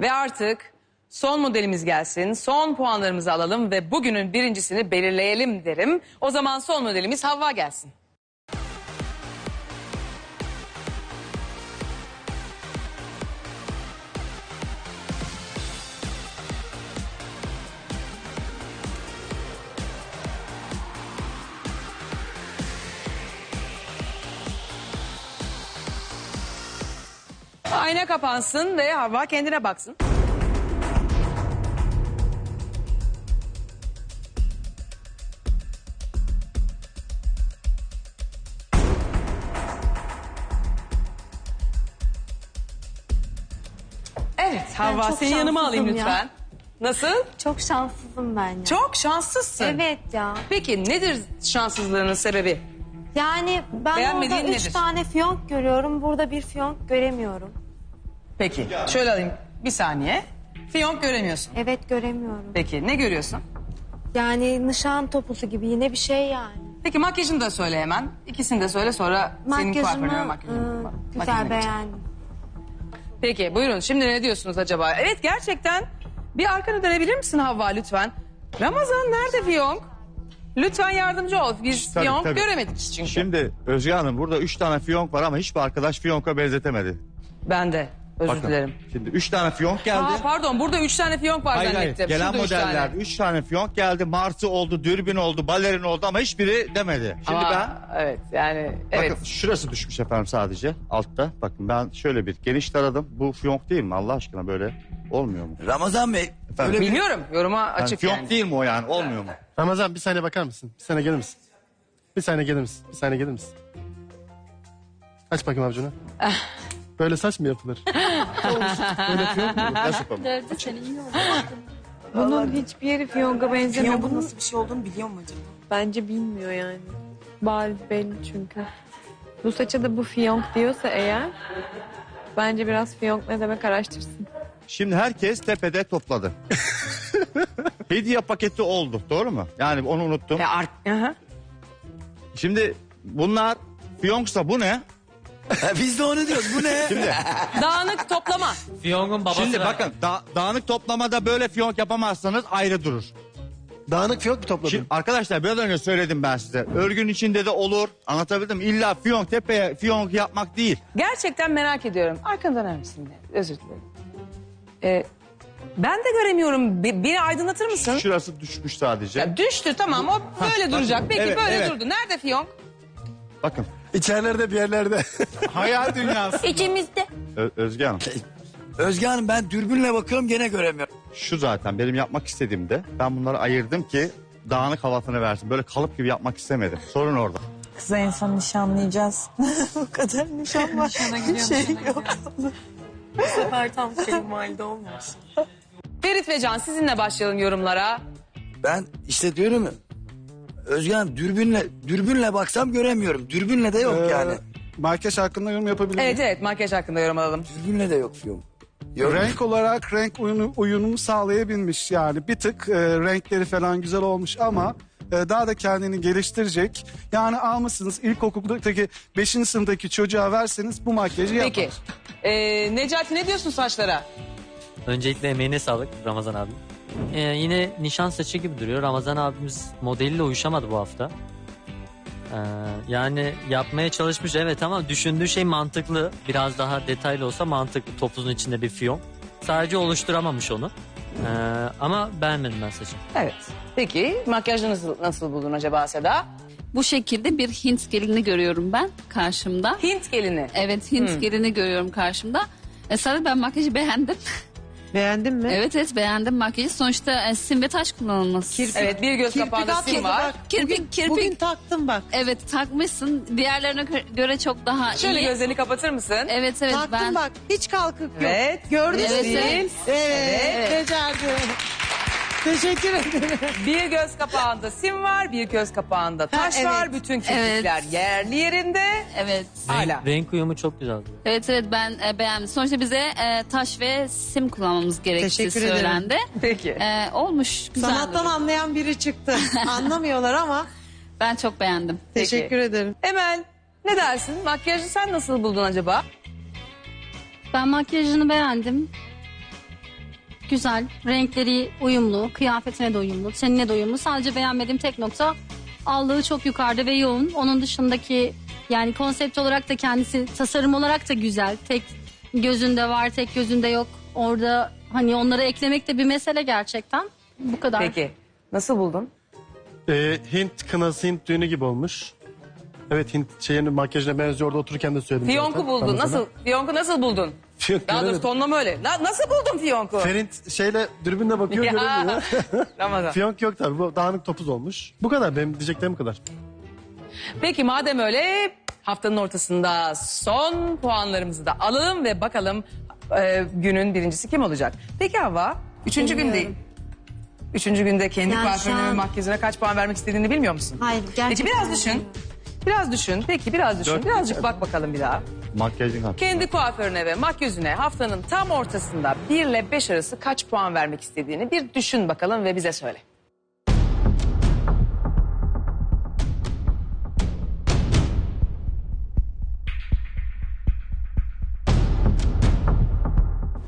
Ve artık son modelimiz gelsin, son puanlarımızı alalım ve bugünün birincisini belirleyelim derim. O zaman son modelimiz Havva gelsin. Ayna kapansın ve Havva kendine baksın. Evet Havva çok seni yanıma alayım şanssızım ya. lütfen. Nasıl? Çok şanssızım ben ya. Çok şanslısın. Evet ya. Peki nedir şanssızlığının sebebi? Yani ben Beğenmediğin orada üç nedir? tane fiyonk görüyorum. Burada bir fiyonk göremiyorum. Peki şöyle alayım bir saniye. Fiyonk göremiyorsun. Evet göremiyorum. Peki ne görüyorsun? Yani nişan topusu gibi yine bir şey yani. Peki makyajını da söyle hemen. İkisini de söyle sonra senin kuaförüne Makyajımı makyajını. ıı, güzel beğendim. Peki buyurun şimdi ne diyorsunuz acaba? Evet gerçekten bir arkanı dönebilir misin Havva lütfen? Ramazan nerede Fiyonk? Lütfen yardımcı ol. Biz Tabii, Fiyonk tabii. göremedik çünkü. Şimdi Özge Hanım burada üç tane fiyonk var ama hiçbir arkadaş fiyonk'a benzetemedi. Ben de özür Bakın, dilerim. Şimdi üç tane fiyonk geldi. Aa, pardon burada üç tane Fiyonk var hayır hayır zannettim. gelen Şurada üç modeller tane. üç tane fiyonk geldi. Martı oldu, dürbün oldu, balerin oldu ama hiçbiri demedi. Şimdi Ama, ben Evet yani evet. Bakın şurası düşmüş efendim sadece altta. Bakın ben şöyle bir geniş taradım. Bu fiyonk değil mi Allah aşkına böyle olmuyor mu? Ramazan Bey. Efendim? Öyle bir... Bilmiyorum yoruma Yani açık fiyonk yani. değil mi o yani olmuyor mu? Ramazan bir saniye bakar mısın? Bir saniye gelir misin? Bir saniye gelir misin? Bir saniye gelir misin? Aç bakayım avucunu. Böyle saç mı yapılır? Böyle fiyonk mu? Nasıl yapalım? Bunun hiçbir yeri fiyonka benzemiyor. Fiyonk'un Bunun nasıl bir şey olduğunu biliyor mu acaba? bence bilmiyor yani. Bariz belli çünkü. Bu saça da bu fiyonk diyorsa eğer bence biraz fiyonk ne demek araştırsın. Şimdi herkes tepede topladı. Hediye paketi oldu doğru mu? Yani onu unuttum. E, ar- Aha. Şimdi bunlar fiyonksa bu ne? Biz de onu diyoruz. Bu ne? Şimdi, Dağınık toplama. Fiyong'un babası şimdi da- bakın da- dağınık toplamada böyle fiyonk yapamazsanız ayrı durur. Dağınık fiyonk mu topladın? Şimdi arkadaşlar biraz önce söyledim ben size. Örgün içinde de olur. Anlatabildim mi? İlla fiyonk tepeye fiyonk yapmak değil. Gerçekten merak ediyorum. Arkanı döner misin? de? Özür dilerim. Ee, ben de göremiyorum. Bir, biri aydınlatır mısın? Şurası düşmüş sadece. Ya düştü tamam o böyle duracak. Peki Evet, böyle evet. durdu. Nerede fiyonk? Bakın İçerilerde bir yerlerde. hayal dünyası. İçimizde. Ö- Özge Hanım Özge Hanım ben dürbünle bakıyorum gene göremiyorum. şu zaten benim yapmak istediğimde ben bunları ayırdım ki dağınık havasını versin. Böyle kalıp gibi yapmak istemedim. Sorun orada. Kıza en son nişanlayacağız. Bu kadar nişan var. şey yok. Bu sefer tam kayınvalide olmuş. Ferit ve Can sizinle başlayalım yorumlara. Ben işte diyorum ya. Özge Hanım dürbünle, dürbünle baksam göremiyorum. Dürbünle de yok yani. Makyaj hakkında yorum yapabilir miyim? Evet evet makyaj hakkında yorum alalım. Dürbünle de yok fiyonk. Yok. Renk olarak renk uyunu, uyunumu sağlayabilmiş yani bir tık e, renkleri falan güzel olmuş ama e, daha da kendini geliştirecek. Yani almışsınız ilkokuldaki 5. sınıftaki çocuğa verseniz bu makyajı yapar. Peki. Ee, Necati ne diyorsun saçlara? Öncelikle emeğine sağlık Ramazan abi. Ee, yine nişan saçı gibi duruyor. Ramazan abimiz modeliyle uyuşamadı bu hafta. Ee, yani yapmaya çalışmış evet ama düşündüğü şey mantıklı. Biraz daha detaylı olsa mantıklı. Topuzun içinde bir fiyon. Sadece oluşturamamış onu. Ee, ama beğenmedim ben saçı. Evet. Peki makyajı nasıl, nasıl buldun acaba Seda? Bu şekilde bir Hint gelini görüyorum ben karşımda. Hint gelini. Evet Hint Hmm. gelini görüyorum karşımda. E, sadece ben makyajı beğendim. Beğendin mi? evet evet beğendim makyajı. Sonuçta e, sim ve taş kullanılması. Evet bir göz kapağında sim var. Kirpik kirpik. Bugün taktım bak. Evet takmışsın. Diğerlerine gö- göre çok daha Şöyle iyi. gözlerini kapatır mısın? Evet evet taktım ben. bak. Hiç kalkık yok. Evet. Gördün mü? Evet, Değil. Evet. Evet. Becerdim. Teşekkür ederim. Bir göz kapağında sim var, bir göz kapağında taş evet. var. Bütün kirpikler yerli yerinde. Evet. Hala. Renk, renk uyumu çok güzel duruyor. Evet evet ben e, beğendim. Sonuçta bize e, taş ve sim kullanmamız gerektiği Teşekkür ederim. söylendi. Peki. E, olmuş. Güzel. Sanattan duruyor. anlayan biri çıktı. Anlamıyorlar ama Ben çok beğendim. Peki. teşekkür ederim. Emel ne dersin? Makyajı sen nasıl buldun acaba? Ben makyajını beğendim. Güzel. Renkleri uyumlu, kıyafetine de uyumlu, seninle de uyumlu. Sadece beğenmediğim tek nokta allığı çok yukarıda ve yoğun. Onun dışındaki yani konsept olarak da kendisi tasarım olarak da güzel. Tek gözünde var, tek gözünde yok. Orada hani onları eklemek de bir mesele gerçekten. Bu kadar. Peki nasıl buldun? Ee, Hint kınası Hint düğünü gibi olmuş. Evet Hint şeyinin makyajına benziyor orada otururken de söyledim. Fiyonk'u zaten. buldun. Nasıl? Fiyonk'u nasıl buldun? Fiyonk Daha doğrusu göremedim. tonlama öyle. Na- nasıl buldun Fiyonk'u? Ferint şeyle dürbünle bakıyor Ya. göremiyor. Ramazan. Fiyonk yok tabii bu dağınık topuz olmuş. Bu kadar benim diyeceklerim bu kadar. Peki madem öyle haftanın ortasında son puanlarımızı da alalım ve bakalım e, günün birincisi kim olacak? Peki Hava, üçüncü Bilmiyorum. günde Üçüncü günde kendi Yani kuaförüne şu ve an- makyajına kaç puan vermek istediğini bilmiyor musun? Hayır Peki gerçekten. biraz düşün. Biraz düşün. Peki biraz düşün. Dört Birazcık bak bakalım bir daha. Makyajın hakkında. Kendi kuaförüne ve makyözüne haftanın tam ortasında 1 ile 5 arası kaç puan vermek istediğini bir düşün bakalım ve bize söyle.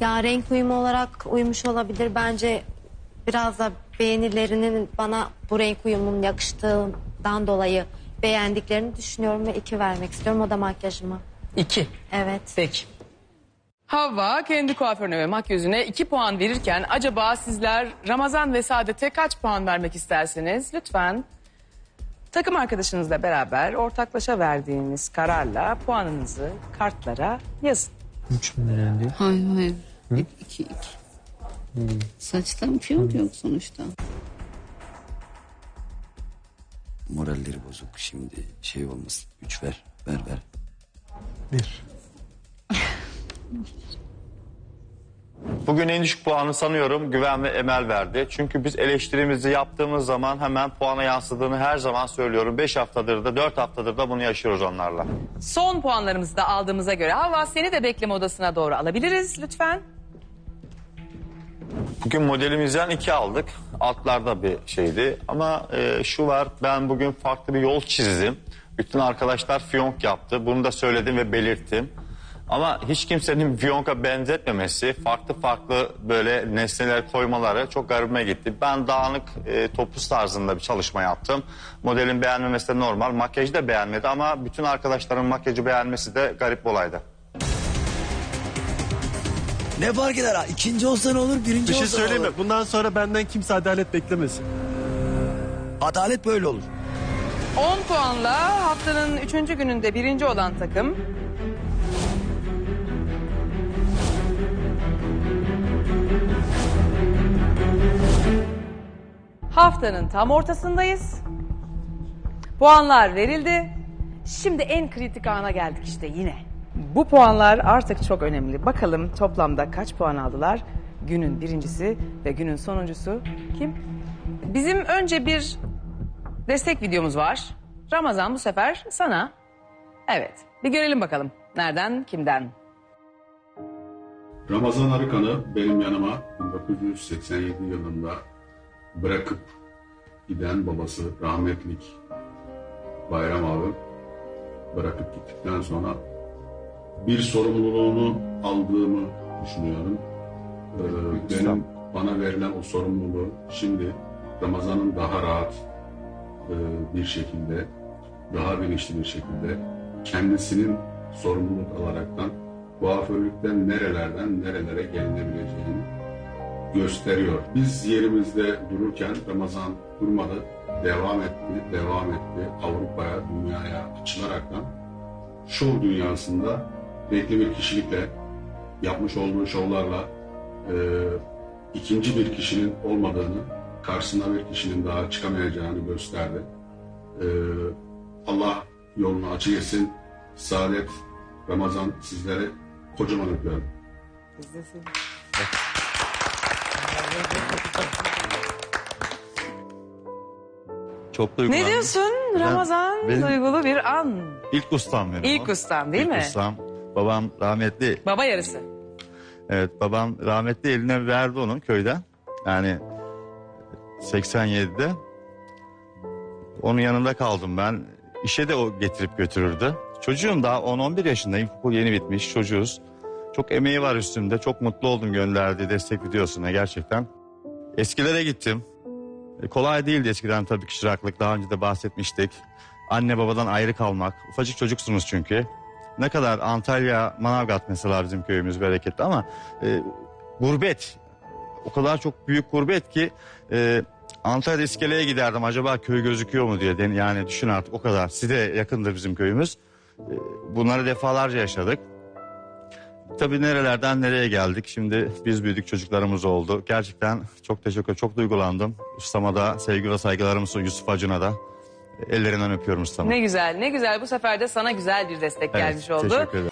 Ya renk uyumu olarak uymuş olabilir. Bence biraz da beğenilerinin bana bu renk uyumunun yakıştığından dolayı beğendiklerini düşünüyorum ve iki vermek istiyorum. O da makyajıma. 2. Evet. Peki. Havva kendi kuaförüne ve makyözüne 2 puan verirken acaba sizler Ramazan ve Saadet'e kaç puan vermek istersiniz? Lütfen takım arkadaşınızla beraber ortaklaşa verdiğiniz kararla puanınızı kartlara yazın. 3 bin lira diyor. Hayır hayır. Hep iki iki. Saçta mı fiyonk yok sonuçta. Moralleri bozuk şimdi şey olmasın. Üç ver. Ver ver. Bir. Bugün en düşük puanı sanıyorum Güven ve Emel verdi. Çünkü biz eleştirimizi yaptığımız zaman hemen puana yansıdığını her zaman söylüyorum. 5 haftadır da 4 haftadır da bunu yaşıyoruz onlarla. Son puanlarımızı da aldığımıza göre Havva seni de bekleme odasına doğru alabiliriz lütfen. Bugün modelimizden iki aldık. Altlarda bir şeydi. Ama e, şu var ben bugün farklı bir yol çizdim. Bütün arkadaşlar fiyonk yaptı. Bunu da söyledim ve belirttim. Ama hiç kimsenin fiyonk'a benzetmemesi, farklı farklı böyle nesneler koymaları çok garibime gitti. Ben dağınık e, topuz tarzında bir çalışma yaptım. Modelin beğenmemesi de normal. Makyajı da beğenmedi ama bütün arkadaşların makyajı beğenmesi de garip bir olaydı. Ne fark eder ha? İkinci olsa ne olur, birinci Bir şey olsa ne söyleyeyim mi? olur? Bundan sonra benden kimse adalet beklemesin. Adalet böyle olur. 10 puanla haftanın 3. gününde birinci olan takım Haftanın tam ortasındayız. Puanlar verildi. Şimdi en kritik ana geldik işte yine. Bu puanlar artık çok önemli. Bakalım toplamda kaç puan aldılar? Günün birincisi ve günün sonuncusu kim? Bizim önce bir destek videomuz var. Ramazan bu sefer sana. Evet. Bir görelim bakalım. Nereden, kimden? Ramazan Arıkan'ı benim yanıma 1987 yılında bırakıp giden babası rahmetlik Bayram abi bırakıp gittikten sonra bir sorumluluğunu aldığımı düşünüyorum. Ee, benim bana verilen o sorumluluğu şimdi Ramazan'ın daha rahat bir şekilde, daha bilinçli bir şekilde kendisinin sorumluluk alaraktan kuaförlükten nerelerden nerelere gelinebileceğini gösteriyor. Biz yerimizde dururken Ramazan durmadı, devam etti, devam etti. Avrupa'ya, dünyaya açılaraktan şov dünyasında renkli bir kişilikle yapmış olduğu şovlarla e, ikinci bir kişinin olmadığını, karşısına bir kişinin daha çıkamayacağını gösterdi. E, Allah yolunu açık etsin. Saadet, Ramazan sizlere kocaman öpüyorum. Çok duygulandım. Ne diyorsun Ramazan? benim- Duygulu bir an. İlk ustam benim İlk o. ustam değil İlk mi? ustam. Babam rahmetli. Baba yarısı. Evet babam rahmetli eline verdi onu köyden. Yani 87'de. Onun yanında kaldım ben. İşe de o getirip götürürdü. Çocuğum daha 10-11 yaşında ilkokul yeni bitmiş çocuğuz. Çok emeği var üstümde. Çok mutlu oldum gönderdiği destek videosuna gerçekten. Eskilere gittim. E, kolay değildi eskiden tabii ki çıraklık. Daha önce de bahsetmiştik. Anne babadan ayrı kalmak. Ufacık çocuksunuz çünkü. Ne kadar Antalya, Manavgat mesela bizim köyümüz bereketli ama e, gurbet. O kadar çok büyük gurbet ki e, Antalya'da iskeleye giderdim. Acaba köy gözüküyor mu diye. Yani düşün artık o kadar. Size yakındır bizim köyümüz. E, bunları defalarca yaşadık. Tabii nerelerden nereye geldik. Şimdi biz büyüdük çocuklarımız oldu. Gerçekten çok teşekkür çok duygulandım. Ustama da sevgi ve saygılarımı Yusuf Acun'a da. Ellerinden öpüyorum ustama. Ne güzel, ne güzel. Bu sefer de sana güzel bir destek Evet, gelmiş oldu. Teşekkür ederim.